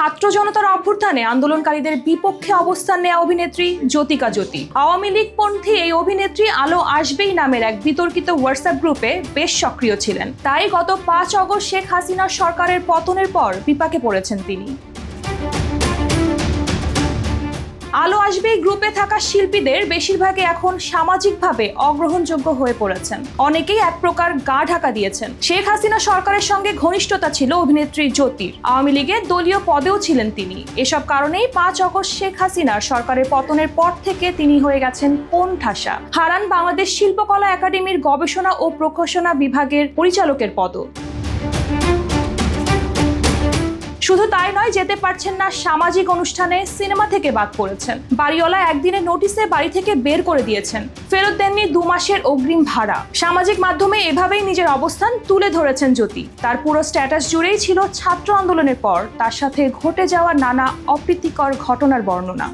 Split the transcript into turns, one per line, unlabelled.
ছাত্র জনতার অভ্যুত্থানে আন্দোলনকারীদের বিপক্ষে অবস্থান নেয়া অভিনেত্রী জ্যোতিকা জ্যোতি। আওয়ামী লীগপন্থী এই অভিনেত্রী আলো আসবেই নামের এক বিতর্কিত হোয়াটসঅ্যাপ গ্রুপে বেশ সক্রিয় ছিলেন। তাই গত পাঁচ অগস্ট শেখ হাসিনা সরকারের পতনের পর বিপাকে পড়েছেন তিনি। আসবে গ্রুপে থাকা শিল্পীদের বেশিরভাগই এখন সামাজিকভাবে অগ্রহণযোগ্য হয়ে পড়েছেন। অনেকেই এক প্রকার গা ঢাকা দিয়েছেন। শেখ হাসিনা সরকারের সঙ্গে ঘনিষ্ঠতা ছিল অভিনেত্রী জ্যোতির। আওয়ামী লীগের দলীয় পদেও ছিলেন তিনি। এসব কারণেই পাঁচ অগস্ট শেখ হাসিনার সরকারের পতনের পর থেকে তিনি হয়ে গেছেন কোন ঠাসা। হারান বাংলাদেশ শিল্পকলা একাডেমির গবেষণা ও প্রকাশনা বিভাগের পরিচালকের পদ শুধু তাই নয়, যেতে পারছেন না সামাজিক অনুষ্ঠানে সিনেমা থেকে বাদ পড়েছেন। বাড়িওয়ালা একদিনে নোটিশে বাড়ি থেকে বের করে দিয়েছেন। ফেরত দেননি দু মাসের অগ্রিম ভাড়া। সামাজিক মাধ্যমে এভাবেই নিজের অবস্থান তুলে ধরেছেন জ্যোতি। তার পুরো স্ট্যাটাস জুড়েই ছিল ছাত্র আন্দোলনের পর। তার সাথে ঘটে যাওয়া নানা অপ্রীতিকর ঘটনার বর্ণনা।